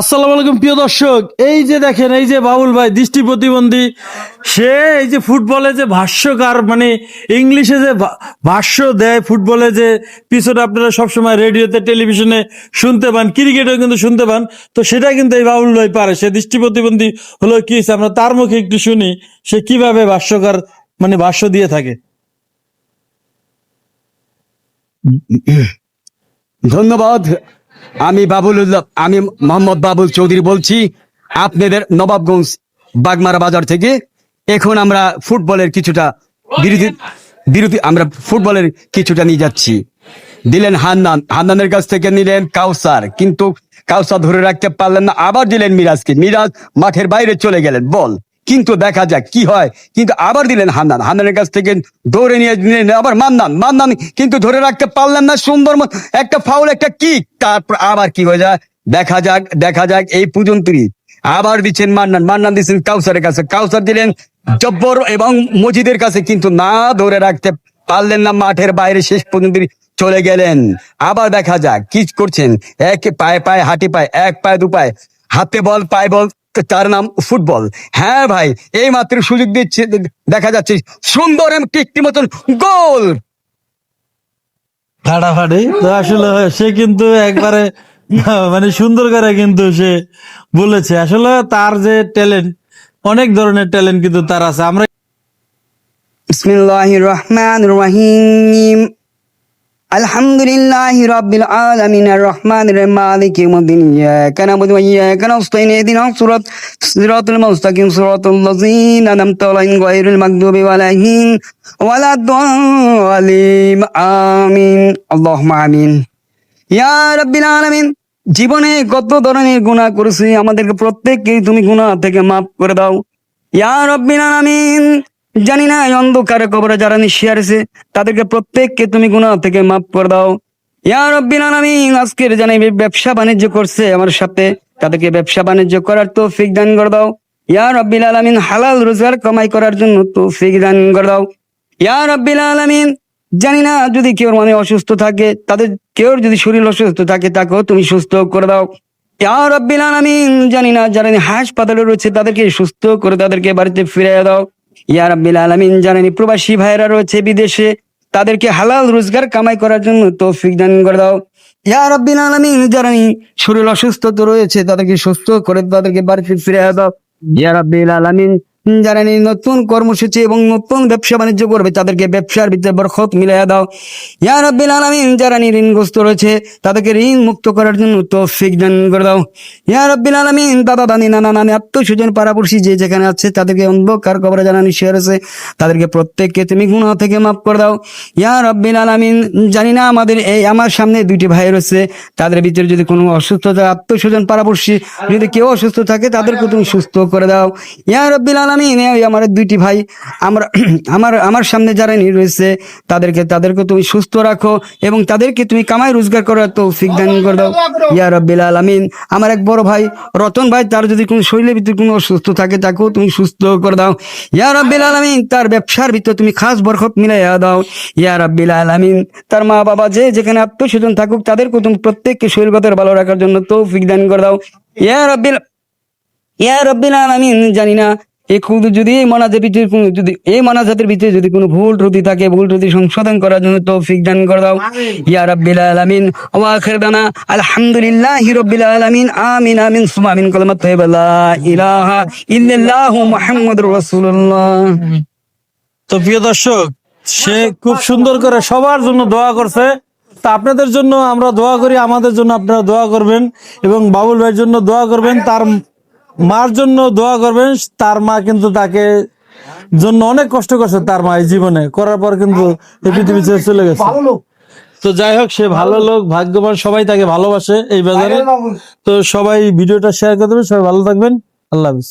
আসসালামু আলাইকুম, প্রিয় দর্শক। এই যে দেখেন, এই যে বাবুল ভাই, দৃষ্টি প্রতিবন্ধী, সে এই যে ফুটবলে যে ভাষ্যকার মানে ইংলিশে যে ভাষ্য দেয় ফুটবলে যে, পিছনে আপনারা সবসময় রেডিওতে, টেলিভিশনে শুনতে পান, ক্রিকেটেও কিন্তু শুনতে পান, তো সেটা কিন্তু এই বাবুল ভাই পারে। সে দৃষ্টি প্রতিবন্ধী হলো কি? আমরা তার মুখে একটু শুনি, সে কীভাবে ভাষ্যকার মানে ভাষ্য দিয়ে থাকে। ধন্যবাদ। আমি বাবুলুল্লাহ, আমি মোহাম্মদ বাবুল চৌধুরী বলছি, আপনাদের নবাবগঞ্জ বাগমারা বাজার থেকে এখন আমরা ফুটবলের কিছুটা বিরোধী বিরোধী আমরা ফুটবলের কিছুটা নিয়ে যাচ্ছি। দিলেন হান্নান, হান্নানের কাছ থেকে নিলেন কাউসার, কিন্তু কাউসার ধরে রাখতে পারলেন না, আবার দিলেন মিরাজকে। মিরাজ মাঠের বাইরে চলে গেলেন, বল। কিন্তু দেখা যাক কি হয়। কিন্তু আবার দিলেন হান্নান। হান্নানের কাছ থেকে দৌড়ে নিয়ে নিলেন। আবার মান্নান। মান্নান কিন্তু ধরে রাখতে পারলেন না সুন্দর একটা ফাউল একটা কিক তারপর আবার কি হয়ে যায়? দেখা যাক দেখা যাক এই পর্যন্তই। আবার দিচ্ছেন মান্নান। মান্নান দিচ্ছেন কাউসারের কাছে। কাউসার দিলেন জব্বর এবং মজিদের কাছে কিন্তু না ধরে রাখতে পারলেন না মাঠের বাইরে শেষ পর্যন্ত চলে গেলেন। আবার দেখা যাক কি করছেন। এক পায়ে পায়ে হাঁটি পায়ে, এক পায়ে, দু পায়ে। হাতে বল, পায়ে বল। তার নাম ফুটবল। হ্যাঁ ভাই এই মাত্র সুযোগ দিচ্ছে দেখা যাচ্ছে সুন্দর এবং টিকটি মতন গোল। ফাটাফাটি। তো আসলে সে কিন্তু একবারে মানে সুন্দর করে কিন্তু সে বলেছে। আসলে তার যে ট্যালেন্ট অনেক ধরনের ট্যালেন্ট কিন্তু তার আছে। আমরা বিসমিল্লাহির রহমানির রহিম। আলহামদুলিল্লাহি রাব্বিল আলামিন, আর রহমানির রহিম, মালিকি ইয়াউমিদ্দিন, ইয়াকা নাবুদু ওয়া ইয়াকা নাস্তাইন, ইহদিনাস সিরাত, সিরাতাল মুস্তাকিম, সিরাতাল লাযিনা আনআমতা আলাইহিম মাগদুবি আমিন, আল্লাহুম্মা আমিন। ইয়া রাব্বিল আলামিন, জীবনে কত ধরনের গুনাহ করেছি আমাদেরকে প্রত্যেককেই তুমি গুনাহ থেকে মাফ করে দাও। ইয়া রাব্বিল আলামিন জানি না, এই অন্ধকারে কবরে যারা আছে তাদেরকে প্রত্যেককে তুমি গুণা থেকে মাফ করে দাও। ইয়া রাব্বিল আলামিন, আজকের জানি ব্যবসা বাণিজ্য করছে আমার সাথে, তাদেরকে ব্যবসা বাণিজ্য করার তৌফিক দান করে দাও। ইয়া রাব্বিল আলামিন, হালাল রোজগার কামাই করার জন্য তৌফিক দান করে দাও। ইয়া রাব্বিল আলামিন, জানি না যদি কেউ মানে অসুস্থ থাকে, তাদের কেউ যদি শরীর অসুস্থ থাকে, তাকেও তুমি সুস্থ করে দাও। ইয়া রাব্বিল আলামিন, জানি না যারা হাসপাতালে রয়েছে, তাদেরকে সুস্থ করে তাদেরকে বাড়িতে ফিরে দাও। ইয়া রাব্বিল আলামিন, জানেন প্রবাসী ভাইরা রয়েছে বিদেশে, তাদেরকে হালাল রোজগার কামাই করার জন্য তৌফিক দান করে দাও। আলামিন জানেনি শরীর অসুস্থ তো রয়েছে, তাদেরকে সুস্থ করে, তাদেরকে বাড়িতে ফিরে দাও। ইয়া রাব্বিল আলামিন যারা নতুন কর্মসূচি এবং নতুন ব্যবসা বাণিজ্য করবে, তাদেরকে ব্যবসার ভিতরে বরকত মিলিয়ে দাও। ইয়া রাব্বিল আলামিন, যারা ঋণগ্রস্ত রয়েছে, তাদেরকে ঋণ মুক্ত করার জন্য তৌফিক দান করে দাও। ইয়া রাব্বিল আলামিন দাদা দানি নানা, নানি আত্মস্বজন পাড়াপড়শি, যে যেখানে আছে, তাদেরকে অন্ধকার কবরে জানা নিশ্চয় আছে। তাদেরকে প্রত্যেককে তুমি গুনাহ থেকে মাফ করে দাও। ইয়া রাব্বিল আলামিন, জানি না আমাদের এই, আমার সামনে দুইটি ভাই রয়েছে, তাদের ভিতরে যদি কোনো অসুস্থতা আত্মস্বজন পাড়াপড়শি যদি কেউ অসুস্থ থাকে তাদেরকে তুমি সুস্থ করে দাও। ইয়া রব্বিল আলামিন এই আমার দুইটি ভাই, আমরা আমার আমার সামনে যারা রয়েছে, তাদেরকে তাদেরকে তুমি সুস্থ রাখো এবং তাদেরকে তুমি কামাই রোজগার করার তৌফিক দান করে দাও। ইয়া রব্বিল আলামিন। আমার এক বড় ভাই, রতন ভাই, তার যদি কোনো শরীরের ভিতরে কোনো অসুস্থ থাকে, তাকেও তুমি সুস্থ করে দাও। ইয়া রব্বিল আলামিন, তার ব্যবসার ভিতরে তুমি খাস বরকত মিলাইয়া দাও। ইয়া রব্বিল আলামিন, তার মা বাবা যে যেখানে আত্মস্বজন থাকুক তাদেরকে তুমি প্রত্যেককে শরীরগত ভালো রাখার জন্য তৌফিক দান করে দাও। ইয়া রব্বিল ইয়া রব্বিল আলামিন, জানি না এই যদি এই মনাজের ভিতরে কোনো যদি এই মনাজাতের ভিতরে যদি কোনো ভুল ত্রুটি থাকে ভুল ত্রুটি সংশোধন করার জন্য তৌফিক দান করে দাও। ইয়া রব্বিল আলামিন। ওয়া আখির দানা আলহামদুলিল্লাহি রব্বিল আলামিন। আমিন আমিন। সুমা আমিন কালিমাত তাইয়্যিবা লা ইলাহা ইল্লাল্লাহু মুহাম্মাদুর রাসূলুল্লাহ। তো প্রিয় দর্শক সে খুব সুন্দর করে সবার জন্য দোয়া করছে। তা আপনাদের জন্য আমরা দোয়া করি আমাদের জন্য আপনারা দোয়া করবেন এবং বাবুল ভাইয়ের জন্য দোয়া করবেন। তার মার জন্য দোয়া করবেন তার মা কিন্তু তাকে জন্য অনেক কষ্ট করছে তার মা এই জীবনে। করার পর কিন্তু এই পৃথিবী ছেড়ে চলে গেছে। তো যাই হোক সে ভালো লোক ভাগ্যবান সবাই তাকে ভালোবাসে এই বাজারে। তো সবাই ভিডিওটা শেয়ার করে দেবেন সবাই ভালো থাকবেন। আল্লাহ হাফিজ।